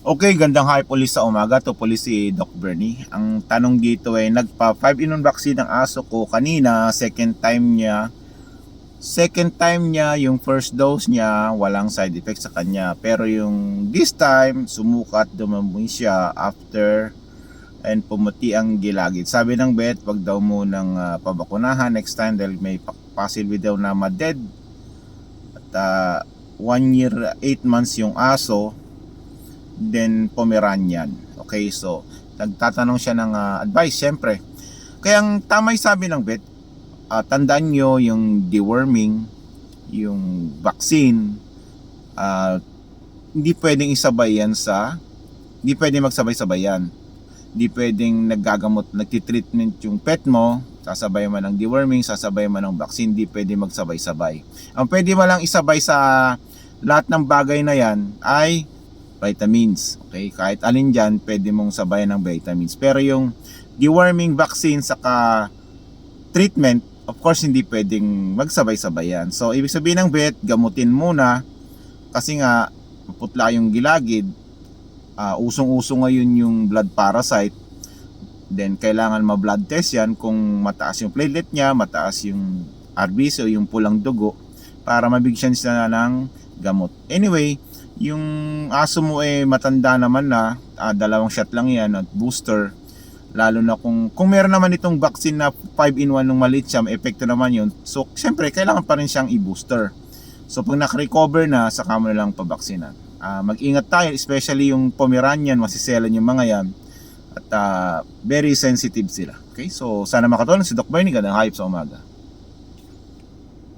Okay, gandang hype ulit sa umaga. To puli si Doc Bernie. Ang tanong dito ay nagpa 5 in 1 vaccine ng aso ko kanina, second time niya. Second time niya, yung first dose niya, walang side effects sa kanya. Pero yung this time, sumukat, dumamoy siya after and pumuti ang gilagid. Sabi ng vet, wag daw munang uh, pabakunahan next time dahil may possible daw na ma-dead. At uh, one year, eight months yung aso, then Pomeranian. Okay, so nagtatanong siya ng ah, advice, syempre. Kaya ang tama yung sabi ng vet, ah, tandaan nyo yung deworming, yung vaccine, ah, hindi pwedeng isabay yan sa, hindi pwedeng magsabay-sabay yan. Hindi pwedeng naggagamot, nagtitreatment yung pet mo, sasabay man ng deworming, sasabay man ng vaccine, hindi pwedeng magsabay-sabay. Ang pwede mo lang isabay sa lahat ng bagay na yan ay vitamins. Okay, kahit alin dyan, pwede mong sabayan ng vitamins. Pero yung deworming vaccine saka treatment, of course, hindi pwedeng magsabay-sabay yan. So, ibig sabihin ng vet, gamutin muna kasi nga, putla yung gilagid, ah, usong-uso ngayon yung blood parasite, then kailangan ma-blood test yan kung mataas yung platelet niya, mataas yung RBC o yung pulang dugo para mabigyan siya ng gamot. Anyway, yung aso mo eh matanda naman na, ah, dalawang shot lang yan at booster. Lalo na kung kung meron naman itong vaccine na 5 in 1 nung maliit siya, epekto naman yun. So, syempre, kailangan pa rin siyang i-booster. So, pag nakarecover na, saka mo na lang pabaksinan. Ah, mag-ingat tayo, especially yung Pomeranian, masiselan yung mga yan. At ah, very sensitive sila. Okay, so sana makatulong si Doc Bernie, gandang hype sa umaga.